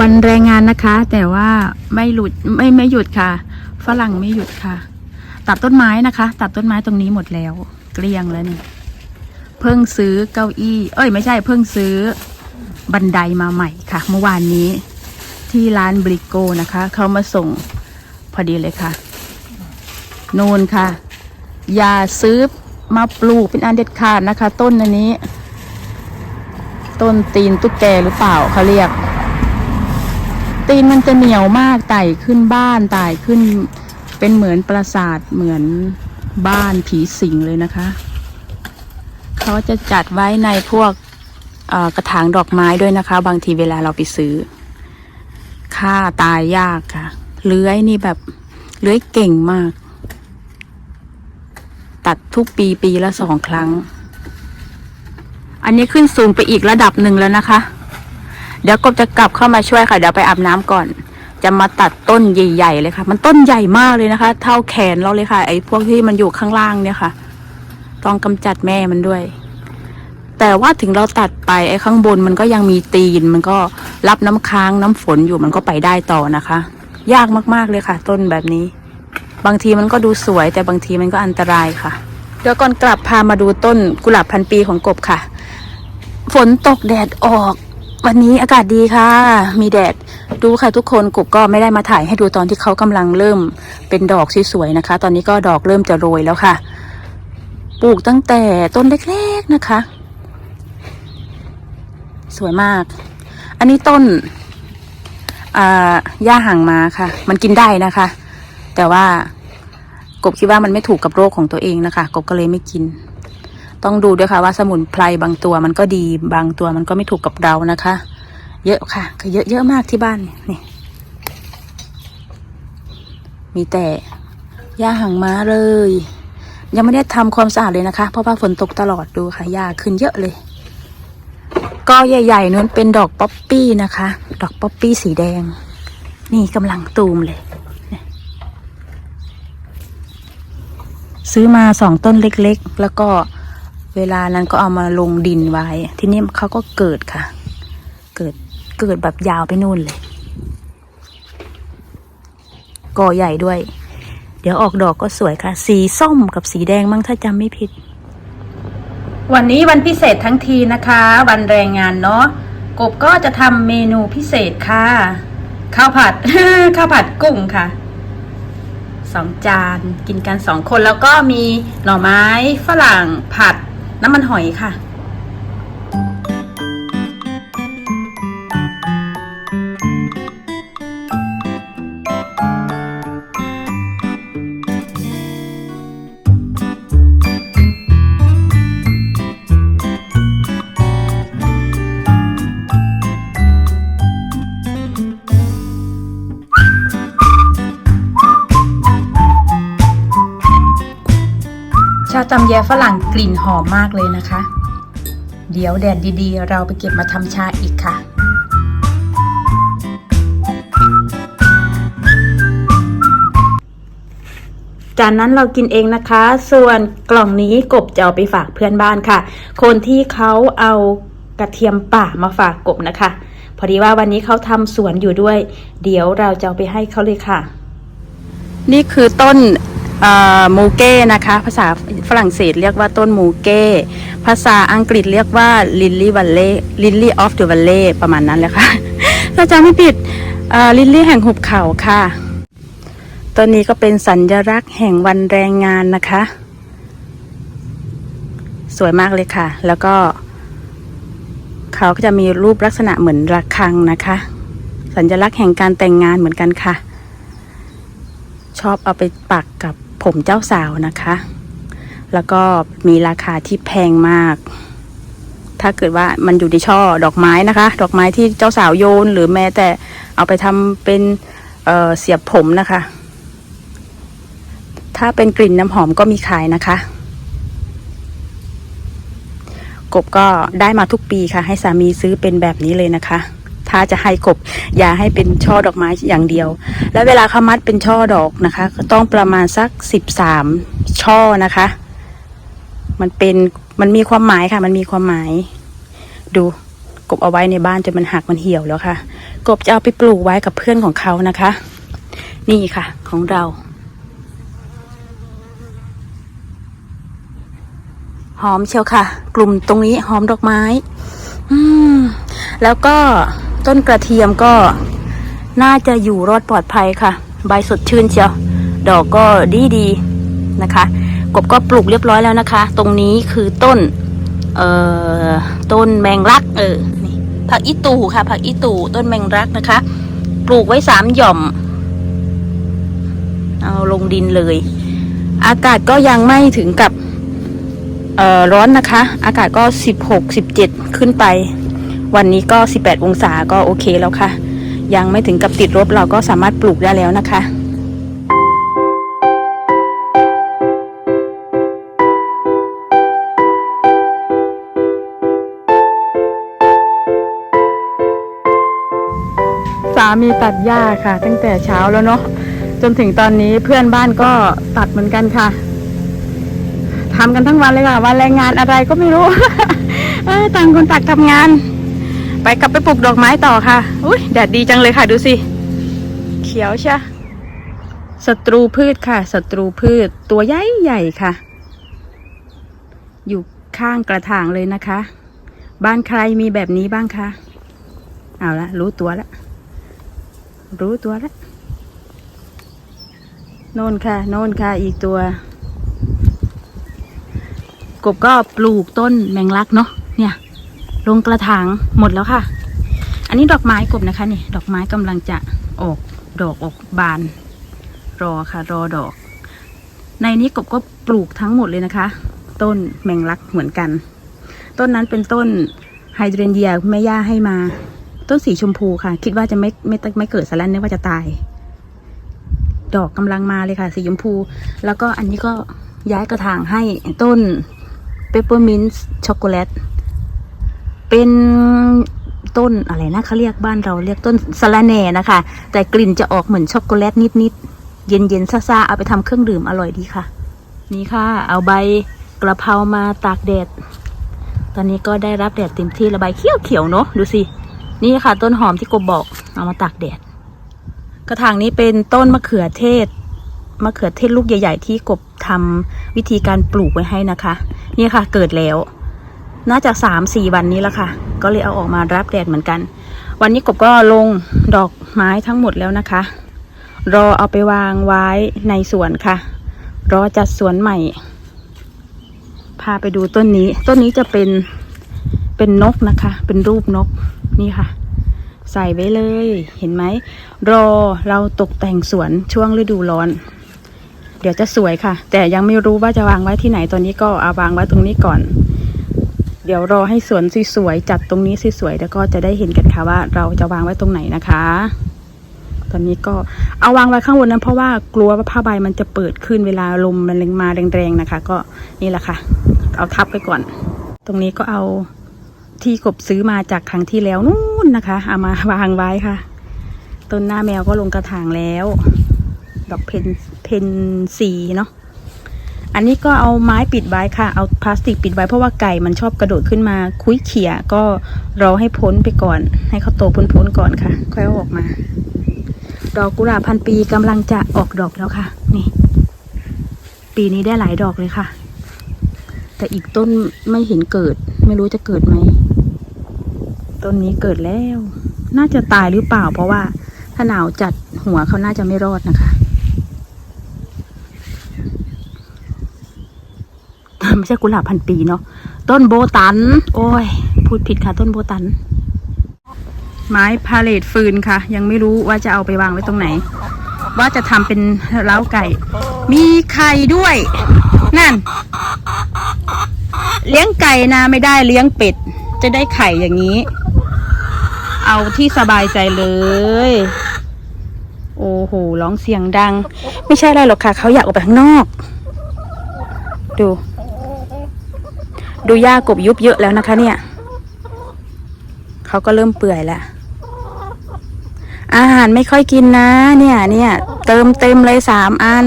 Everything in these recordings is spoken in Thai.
วันแรงงานนะคะ แต่ว่าไม่หลุดไม่ไม่หยุดค่ะ ฝรั่งไม่หยุดค่ะ ตัดต้นไม้นะคะ ตัดต้นไม้ตรงนี้หมดแล้ว เกลี้ยงแล้วนี่เพิ่งซื้อเก้าอี้ เอ้ยไม่ใช่ เพิ่งซื้อบันไดมาใหม่ค่ะ เมื่อวานนี้ที่ร้านบริโกนะคะ เขามาส่งพอดีเลยค่ะ นูนค่ะ อย่าซื้อมาปลูกเป็นอันเด็ดขาดนะคะ ต้นอันนี้ ต้นตีนตุ๊กแกหรือเปล่าเขาเรียก ตีนมันจะเหนียวมากไต่ขึ้นบ้านไต่ขึ้น เป็นเหมือนปราสาทเหมือนบ้านผีสิงเลยนะคะ เขาจะจัดไว้ในพวกกระถางดอกไม้ด้วยนะคะ บางทีเวลาเราไปซื้อค่าตายยากค่ะ เลื้อยนี่แบบเลื้อยเก่งมาก ตัดทุกปีปีละสองครั้ง อันนี้ขึ้นสูงไปอีกระดับหนึ่งแล้วนะคะ เดี๋ยวกบจะกลับเข้ามาช่วยค่ะ เดี๋ยวไปอาบน้ำก่อน จะมาตัดต้นใหญ่ๆเลยค่ะ มันต้นใหญ่มากเลยนะคะ เท่าแขนเราเลยค่ะ ไอ้พวกที่มันอยู่ข้างล่างเนี่ยค่ะ ต้องกำจัดแม่มันด้วย แต่ว่าถึงเราตัดไปไอ้ข้างบนมันก็ยังมีตีน มันก็รับน้ำค้างน้ำฝนอยู่มันก็ไปได้ต่อนะคะ ยากมากๆเลยค่ะ ต้นแบบนี้ บางทีมันก็ดูสวย แต่บางทีมันก็อันตรายค่ะเดี๋ยวก่อนกลับพามาดูต้นกุหลาบพันปีของกบค่ะ ฝนตกแดดออก วันนี้อากาศดีค่ะ มีแดด ดูค่ะทุกคนกบก็ไม่ได้มาถ่ายให้ดูตอนที่เขากำลังเริ่มเป็นดอกสวยๆนะคะ ตอนนี้ก็ดอกเริ่มจะโรยแล้วค่ะ ปลูกตั้งแต่ต้นเล็กๆนะคะ สวยมาก อันนี้ต้นอ่าหญ้าหางม้าค่ะ มันกินได้นะคะ แต่ว่ากบคิดว่ามันไม่ถูกกับโรคของตัวเองนะคะ กบก็เลยไม่กิน ต้องดูด้วยค่ะว่าสมุนไพรบางตัวมันก็ดีบางตัวมันก็ไม่ถูกกับเรานะคะ เยอะค่ะคือเยอะเยอะมากที่บ้านนี่มีแต่หญ้าหางม้าเลย ยังไม่ได้ทำความสะอาดเลยนะคะ เพราะว่าฝนตกตลอดดูค่ะหญ้าขึ้นเยอะเลย ก็ใหญ่ๆนู้นเป็นดอกป๊อปปี้นะคะ ดอกป๊อปปี้สีแดง นี่กำลังตูมเลย ซื้อมาสองต้นเล็กๆ แล้วก็ เวลานั้นก็เอามาลงดินไว้ ทีนี้เขาก็เกิดค่ะ เกิดเกิดแบบยาวไปนู่นเลยกอใหญ่ด้วย เดี๋ยวออกดอกก็สวยค่ะ สีส้มกับสีแดงมั้งถ้าจำไม่ผิด วันนี้วันพิเศษทั้งทีนะคะ วันแรงงานเนาะกบก็จะทำเมนูพิเศษค่ะ ข้าวผัด ข้าวผัดกุ้งค่ะสองจาน กินกันสองคนแล้วก็มีหน่อไม้ฝรั่งผัด น้ำมันหอยค่ะ ตำแยฝรั่งกลิ่นหอมมากเลยนะคะ เดี๋ยวแดดดีๆ เราไปเก็บมาทำชาอีกค่ะจานนั้นเรากินเองนะคะ ส่วนกล่องนี้กบจะเอาไปฝากเพื่อนบ้านค่ะ คนที่เขาเอากระเทียมป่ามาฝากกบนะคะ พอดีว่าวันนี้เขาทำสวนอยู่ด้วย เดี๋ยวเราจะเอาไปให้เขาเลยค่ะ นี่คือต้น มูเก้นะคะ ภาษาฝรั่งเศสเรียกว่าต้นมูเก้ ภาษาอังกฤษเรียกว่าลิลลี่วัลเล่ลิลลี่ออฟเดอะวัลเล่ประมาณนั้นแหละค่ะถ้าจำไม่ผิดลิลลี่แห่งหุบเขาค่ะต้นนี้ก็เป็นสัญลักษณ์แห่งวันแรงงานนะคะ สวยมากเลยค่ะ แล้วก็ เขาก็จะมีรูปลักษณะเหมือนระฆังนะคะ สัญลักษณ์แห่งการแต่งงานเหมือนกันค่ะ ชอบเอาไปปักกับ ผมเจ้าสาวนะคะ แล้วก็มีราคาที่แพงมาก ถ้าเกิดว่ามันอยู่ในช่อดอกไม้นะคะ ดอกไม้ที่เจ้าสาวโยน หรือแม้แต่เอาไปทำเป็นเเสียบผมนะคะ ถ้าเป็นกลิ่นน้ำหอมก็มีขายนะคะ กบก็ได้มาทุกปีค่ะ ให้สามีซื้อเป็นแบบนี้เลยนะคะ ถ้าจะให้กบ อย่าให้เป็นช่อดอกไม้อย่างเดียว แล้วเวลาเขามัดเป็นช่อดอกนะคะ ก็ต้องประมาณสักสิบสามช่อนะคะ มันเป็นมันมีความหมายค่ะ มันมีความหมาย ดูกบเอาไว้ในบ้านจนมันหักมันเหี่ยวแล้วค่ะ กบจะเอาไปปลูกไว้กับเพื่อนของเขานะคะ นี่ค่ะ ของเราหอมเชียวค่ะ กลุ่มตรงนี้หอมดอกไม้ อืม แล้วก็ ต้นกระเทียมก็น่าจะอยู่รอดปลอดภัยค่ะ ใบสดชื่นเชียว ดอกก็ดีดีๆนะคะ กบก็ปลูกเรียบร้อยแล้วนะคะ ตรงนี้คือต้น เอ่อ ต้นแมงลัก เออ นี่ ผักอีตูค่ะ ผักอีตู ต้นแมงลักนะคะ ปลูกไว้สามหย่อม เอาลงดินเลย อากาศก็ยังไม่ถึงกับ เอ่อ ร้อนนะคะ อากาศก็สิบหกสิบเจ็ดขึ้นไป วันนี้ก็สิบแปดองศาก็โอเคแล้วค่ะ ยังไม่ถึงกับติดลบเราก็สามารถปลูกได้แล้วนะคะสามีตัดหญ้าค่ะ ตั้งแต่เช้าแล้วเนาะจนถึงตอนนี้เพื่อนบ้านก็ตัดเหมือนกันค่ะทำกันทั้งวันเลยค่ะวันแรงงานอะไรก็ไม่รู้ต่างคนต่างทำงาน ไปกลับไปปลูกดอกไม้ต่อค่ะ อุ้ยแดดดีจังเลยค่ะดูสิ เขียวใช่ศัตรูพืชค่ะศัตรูพืชตัวใหญ่ใหญ่ค่ะ อยู่ข้างกระถางเลยนะคะ บ้านใครมีแบบนี้บ้างคะเอาละรู้ตัวแล้วรู้ตัวแล้วโน่นค่ะ โน่นค่ะ อีกตัว กบก็ปลูกต้นแมงลักเนาะเนี่ย ลงกระถางหมดแล้วค่ะ อันนี้ดอกไม้กบนะคะนี่ดอกไม้กำลังจะออกดอกออกบาน รอค่ะ รอดอก ในนี้กบก็ปลูกทั้งหมดเลยนะคะ ต้นแมงลักเหมือนกัน ต้นนั้นเป็นต้นไฮเดรนเดียแม่ย่าให้มา ต้นสีชมพูค่ะ คิดว่าจะไม่ไม่ไม่เกิดสแลนนึกว่าจะตาย ดอกกำลังมาเลยค่ะ สีชมพู แล้วก็อันนี้ก็ย้ายกระถางให้ต้นเปปเปอร์มินต์ช็อกโกแลต เป็นต้นอะไรนะเขาเรียกบ้านเราเรียกต้นสะระแหน่นะคะ แต่กลิ่นจะออกเหมือนช็อกโกแลตนิดๆเย็นๆซ่าๆเอาไปทำเครื่องดื่มอร่อยดีค่ะ นี่ค่ะ เอาใบกระเพรามาตากแดด ตอนนี้ก็ได้รับแดดเต็มที่ระบายเขียวๆเนาะดูสินี่ค่ะ ต้นหอมที่กบบอกเอามาตากแดด กระถางนี้เป็นต้นมะเขือเทศมะเขือเทศลูกใหญ่ ๆ ที่กบทำวิธีการปลูกไว้ให้นะคะ นี่ค่ะ เกิดแล้ว น่าจะสามสี่วันนี้แล้วค่ะ ก็เลยเอาออกมารับแดดเหมือนกัน วันนี้กบก็ลงดอกไม้ทั้งหมดแล้วนะคะ รอเอาไปวางไว้ในสวนค่ะ รอจัดสวนใหม่ พาไปดูต้นนี้ ต้นนี้จะเป็นเป็นนกนะคะ เป็นรูปนกนี่ค่ะ ใส่ไว้เลยเห็นไหม รอเราตกแต่งสวนช่วงฤดูร้อนเดี๋ยวจะสวยค่ะ แต่ยังไม่รู้ว่าจะวางไว้ที่ไหนตอนนี้ก็เอาวางไว้ตรงนี้ก่อน เดี๋ยวรอให้สวนสวยๆจัดตรงนี้สวยๆแล้วก็จะได้เห็นกันค่ะว่า เราจะวางไว้ตรงไหนนะคะ ตอนนี้ก็เอาวางไว้ข้างบนนั้นเพราะว่ากลัวว่าผ้าใบมันจะเปิดขึ้นเวลาลมมันแรงมาแรงๆนะคะ ก็นี่แหละค่ะ เอาทับไปก่อน ตรงนี้ก็เอาที่กบซื้อมาจากครั้งที่แล้วนู่นนะคะ เอามาวางไว้ค่ะต้นหน้าแมวก็ลงกระถางแล้ว ดอกเพนเพนสีเนาะ อันนี้ก็เอาไม้ปิดไว้ค่ะ เอาพลาสติกปิดไว้เพราะว่าไก่มันชอบกระโดดขึ้นมาคุยเขี่ยก็รอให้พ้นไปก่อน ให้เขาโตพ้นๆก่อนค่ะ ค่อยเอาออกมา ดอกกุหลาบพันปีกำลังจะออกดอกแล้วค่ะ นี่ ปีนี้ได้หลายดอกเลยค่ะ แต่อีกต้นไม่เห็นเกิด ไม่รู้จะเกิดไหมต้นนี้เกิดแล้ว น่าจะตายหรือเปล่า เพราะว่าถ้าหนาวจัดหัวเขาน่าจะไม่รอดนะคะ ไม่ใช่กุหลาบพันปีเนาะต้นโบตัน โอ้ย พูดผิดค่ะ ต้นโบตัน ไม้พาเลทฟืนค่ะ ยังไม่รู้ว่าจะเอาไปวางไว้ตรงไหน ว่าจะทำเป็นเล้าไก่ มีไข่ด้วย นั่น เลี้ยงไก่นะไม่ได้เลี้ยงเป็ด จะได้ไข่อย่างนี้ เอาที่สบายใจเลยโอ้โห ร้องเสียงดัง ไม่ใช่อะไรหรอกค่ะ เขาอยากออกไปข้างนอก ดู ดูหญ้ากบยุบเยอะแล้วนะคะ เนี่ยเขาก็เริ่มเปื่อยแล้วอาหารไม่ค่อยกินนะ เนี่ยเนี่ยเติมเต็มเลยสามอัน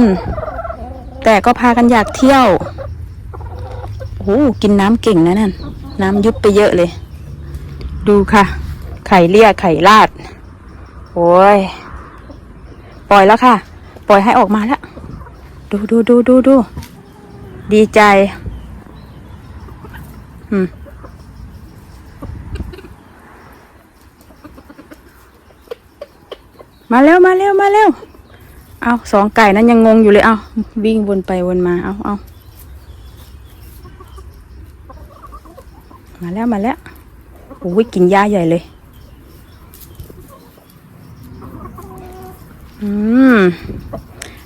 แต่ก็พากันอยากเที่ยวโอ้กินน้ำเก่งนะนั่นน้ำยุบไปเยอะเลย ดูค่ะ ไข่เลี่ยไข่ลาด โอ้ย ปล่อยแล้วค่ะ ปล่อยให้ออกมาแล้ว ดูดูดูดูดู ดีใจ อืมมาเร็วมาเร็วมาเร็ว เอาสองไก่นั้นยังงงอยู่เลย เอาวิ่งวนไปวนมา เอาเอามาแล้วมาแล้วโอ้ยกินหญ้าใหญ่เลย อืม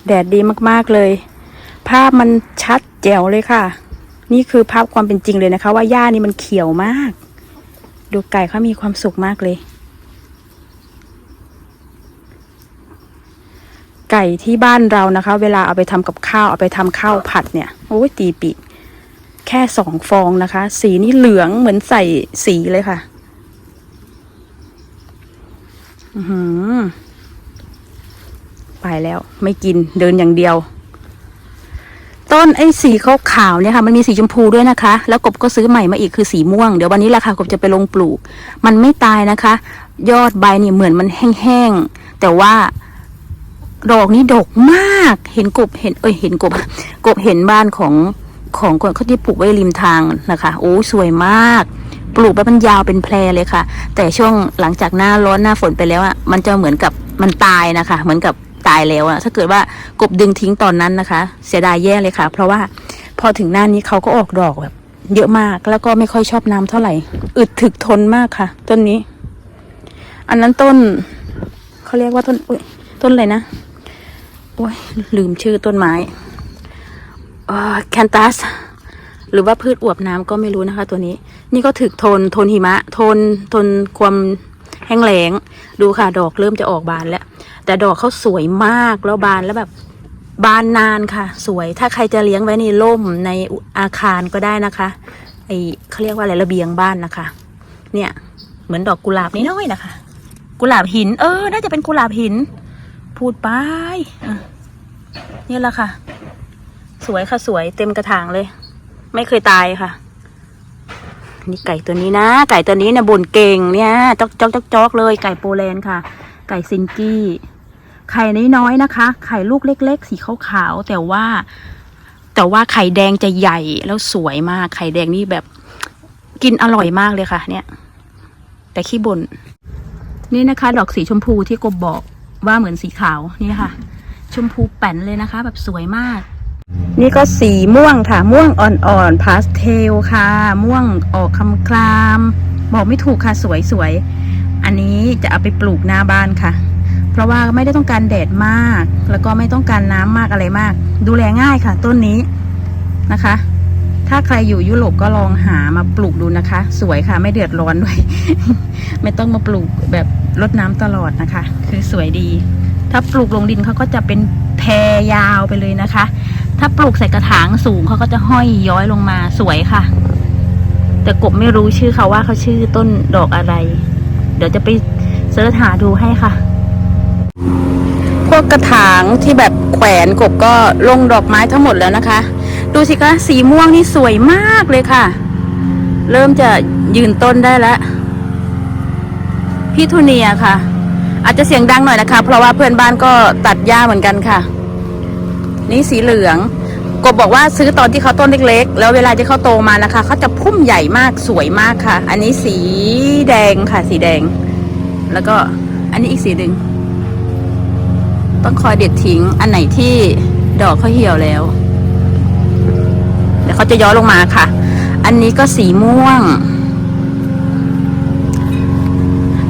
แดดดีมากๆเลย ภาพมันชัดแจ๋วเลยค่ะ นี่คือภาพความเป็นจริงเลยนะคะ ว่าหญ้านี่มันเขียวมาก ดูไก่เขามีความสุขมากเลย ไก่ที่บ้านเรานะคะ เวลาเอาไปทำกับข้าวเอาไปทำข้าวผัดเนี่ยโอ้ยตีปีกแค่สองฟองนะคะ สีนี่เหลืองเหมือนใส่สีเลยค่ะ อือหือไปแล้วไม่กินเดินอย่างเดียว ต้นไอ้สีขาวเนี่ยค่ะมันมีสีชมพูด้วยนะคะ แล้วกบก็ซื้อใหม่มาอีกคือสีม่วง เดี๋ยววันนี้แหละค่ะกบจะไปลงปลูก มันไม่ตายนะคะ ยอดใบเนี่ยเหมือนมันแห้งๆแต่ว่าดอกนี้ดกมาก เห็นกบเห็น เอ้ยเห็นกบ กบเห็นบ้านของของคนเขาที่ปลูกไว้ริมทางนะคะ โอ้สวยมาก ปลูกแบบมันยาวเป็นแพรเลยค่ะ แต่ช่วงหลังจากหน้าร้อนหน้าฝนไปแล้วอะมันจะเหมือนกับมันตายนะคะ เหมือนกับ ตายแล้วอะถ้าเกิดว่ากบดึงทิ้งตอนนั้นนะคะ เสียดายแย่เลยค่ะ เพราะว่าพอถึงหน้านี้เขาก็ออกดอกแบบ เยอะมากแล้วก็ไม่ค่อยชอบน้ำเท่าไหร่ อึดถึกทนมากค่ะ ต้นนี้ อันนั้นต้นเขาเรียกว่าต้นอุ๊ยต้นอะไรนะโอ้ยลืมชื่อต้นไม้แคนตัสหรือว่าพืชอวบน้ำก็ไม่รู้นะคะ ตัวนี้ นี่ก็ถึกทนทนหิมะ ทนทนความแห้งแล้ง ดูค่ะ ดอกเริ่มจะออกบานแล้ว แต่ดอกเขาสวยมากแล้วบานแล้วแบบบานนานค่ะ สวยถ้าใครจะเลี้ยงไว้ในร่มในอาคารก็ได้นะคะไอเขาเรียกว่าอะไรระเบียงบ้านนะคะ เนี่ย เหมือนดอกกุหลาบนิดน้อยนะคะ กุหลาบหิน เออ น่าจะเป็นกุหลาบหิน พูดไปนี่แหละค่ะ สวยค่ะสวยเต็มกระถางเลย ไม่เคยตายค่ะนี่ไก่ตัวนี้นะ ไก่ตัวนี้เนี่ยบ่นเก่งเนี่ยจอกจอกจอกจอกเลยไก่โปแลนด์ค่ะ ไก่ซินกี้ ไข่น้อยๆนะคะ ไข่ลูกเล็ก ๆ สีขาวๆแต่ว่า แต่ว่าไข่แดงจะใหญ่แล้วสวยมาก ไข่แดงนี่แบบกินอร่อยมากเลยค่ะ เนี่ย แต่ขี้บ่นนี่นะคะ ดอกสีชมพูที่กบบอกว่าเหมือนสีขาวนี่ค่ะ ชมพูแป้นเลยนะคะ แบบสวยมาก นี่ก็สีม่วงค่ะ ม่วงอ่อนๆพาสเทลค่ะ ม่วงออกคำคลาม บอกไม่ถูกค่ะสวยสวย อันนี้จะเอาไปปลูกหน้าบ้านค่ะ เพราะว่าไม่ได้ต้องการแดดมาก แล้วก็ไม่ต้องการน้ำมากอะไรมาก ดูแลง่ายค่ะ ต้นนี้นะคะ ถ้าใครอยู่ยุโรปก็ลองหามาปลูกดูนะคะ สวยค่ะ ไม่เดือดร้อนด้วย ไม่ต้องมาปลูกแบบรดน้ำตลอดนะคะ คือสวยดี ถ้าปลูกลงดินเขาก็จะเป็นแพรยาวไปเลยนะคะ ถ้าปลูกใส่กระถางสูงเขาก็จะห้อยย้อยลงมาสวยค่ะ แต่กบไม่รู้ชื่อเขาว่าเขาชื่อต้นดอกอะไร เดี๋ยวจะไปเสิร์ชหาดูให้ค่ะ พวกกระถางที่แบบแขวนกบก็ลงดอกไม้ทั้งหมดแล้วนะคะ ดูสิคะสีม่วงนี่สวยมากเลยค่ะ เริ่มจะยืนต้นได้แล้วพี่ทูเนียค่ะ อาจจะเสียงดังหน่อยนะคะ เพราะว่าเพื่อนบ้านก็ตัดหญ้าเหมือนกันค่ะ นี่สีเหลือง กบบอกว่าซื้อตอนที่เขาต้นเล็กๆ แล้วเวลาที่เขาโตมานะคะเขาจะพุ่มใหญ่มากสวยมากค่ะ อันนี้สีแดงค่ะ สีแดง แล้วก็อันนี้อีกสีหนึ่งต้องคอยเด็ดทิ้งอันไหนที่ดอกเขาเหี่ยวแล้ว เดี๋ยวเขาจะย้อยลงมาค่ะ อันนี้ก็สีม่วง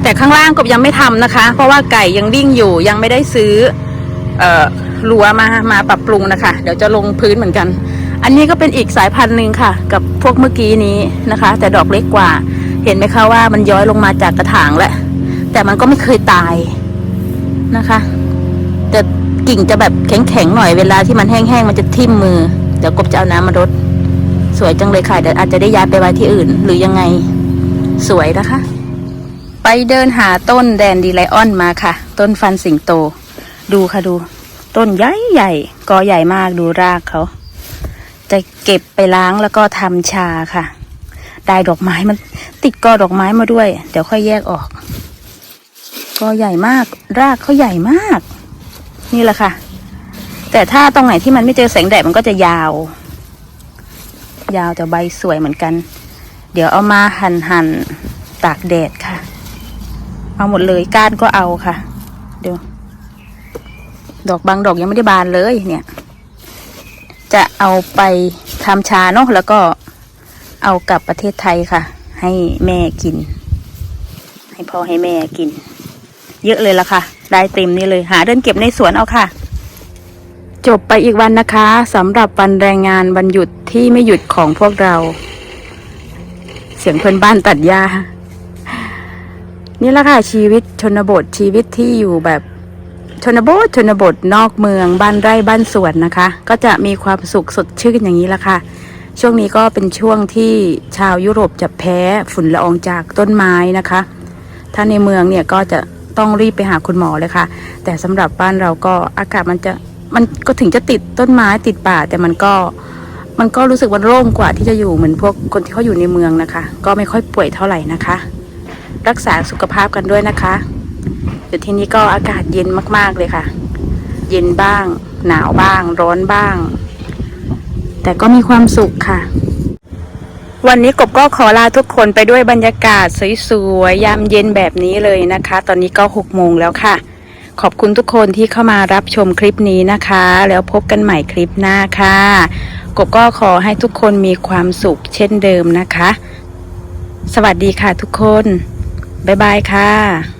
แต่ข้างล่างกบยังไม่ทำนะคะ เพราะว่าไก่ยังวิ่งอยู่ยังไม่ได้ซื้อ เอ่อ รั้วมามาปรับปรุงนะคะ เดี๋ยวจะลงพื้นเหมือนกัน อันนี้ก็เป็นอีกสายพันธุ์หนึ่งค่ะ กับพวกเมื่อกี้นี้นะคะ แต่ดอกเล็กกว่า เห็นไหมคะว่ามันย้อยลงมาจากกระถางแหละแต่มันก็ไม่เคยตายนะคะแต่กิ่งจะแบบแข็งๆหน่อยเวลาที่มันแห้งๆมันจะทิ่มมือ เดี๋ยวกบจะเอาน้ำมารดสวยจังเลยค่ะเดี๋ยวอาจจะได้ย้ายไปไว้ที่อื่น หรือยังไงสวยนะคะ ไปเดินหาต้นแดนดีไลออนมาค่ะ ต้นฟันสิงโต ดูค่ะดู ต้นใหญ่ใหญ่กอใหญ่มากดูรากเขา จะเก็บไปล้างแล้วก็ทำชาค่ะ ไดายดอกไม้มันติดกอดอกไม้มาด้วย เดี๋ยวค่อยแยกออก กอใหญ่มาก รากเขาใหญ่มาก นี่แหละค่ะ แต่ถ้าตรงไหนที่มันไม่เจอแสงแดดมันก็จะยาว ยาวแต่ใบสวยเหมือนกัน เดี๋ยวเอามาหันหั่นตากแดดค่ะ เอาหมดเลยก้านก็เอาค่ะ เดี๋ยว ดอกบางดอกยังไม่ได้บานเลยเนี่ย จะเอาไปทำชาเนาะแล้วก็เอากลับประเทศไทยค่ะ ให้แม่กิน ให้พ่อให้แม่กิน เยอะเลยละค่ะ ได้เต็มนี่เลย หาเดินเก็บในสวนเอาค่ะ จบไปอีกวันนะคะสำหรับวันแรงงานวันหยุดที่ไม่หยุดของพวกเรา เสียงเพื่อนบ้านตัดหญ้านี่แหละค่ะชีวิตชนบทชีวิตที่อยู่แบบ ชนบทชนบทนอกเมืองบ้านไร่บ้านสวนนะคะ ก็จะมีความสุขสดชื่นอย่างนี้ละค่ะ ช่วงนี้ก็เป็นช่วงที่ชาวยุโรปจะแพ้ฝุ่นละอองจากต้นไม้นะคะ ถ้าในเมืองเนี่ยก็จะต้องรีบไปหาคุณหมอเลยค่ะ แต่สำหรับบ้านเราก็อากาศมันจะมันก็ถึงจะติดต้นไม้ติดป่า แต่มันก็มันก็รู้สึกว่าโล่งกว่าที่จะอยู่เหมือนพวกคนที่เขาอยู่ในเมืองนะคะ ก็ไม่ค่อยป่วยเท่าไหร่นะคะ รักษาสุขภาพกันด้วยนะคะ อยู่ที่นี่ก็อากาศเย็นมากๆเลยค่ะ เย็นบ้าง หนาวบ้าง ร้อนบ้าง แต่ก็มีความสุขค่ะ วันนี้กบก็ขอลาทุกคนไปด้วยบรรยากาศสวยๆยามเย็นแบบนี้เลยนะคะ ตอนนี้ก็หกโมงแล้วค่ะ ขอบคุณทุกคนที่เข้ามารับชมคลิปนี้นะคะ แล้วพบกันใหม่คลิปหน้าค่ะ กบก็ขอให้ทุกคนมีความสุขเช่นเดิมนะคะ สวัสดีค่ะทุกคนบ๊ายบายค่ะ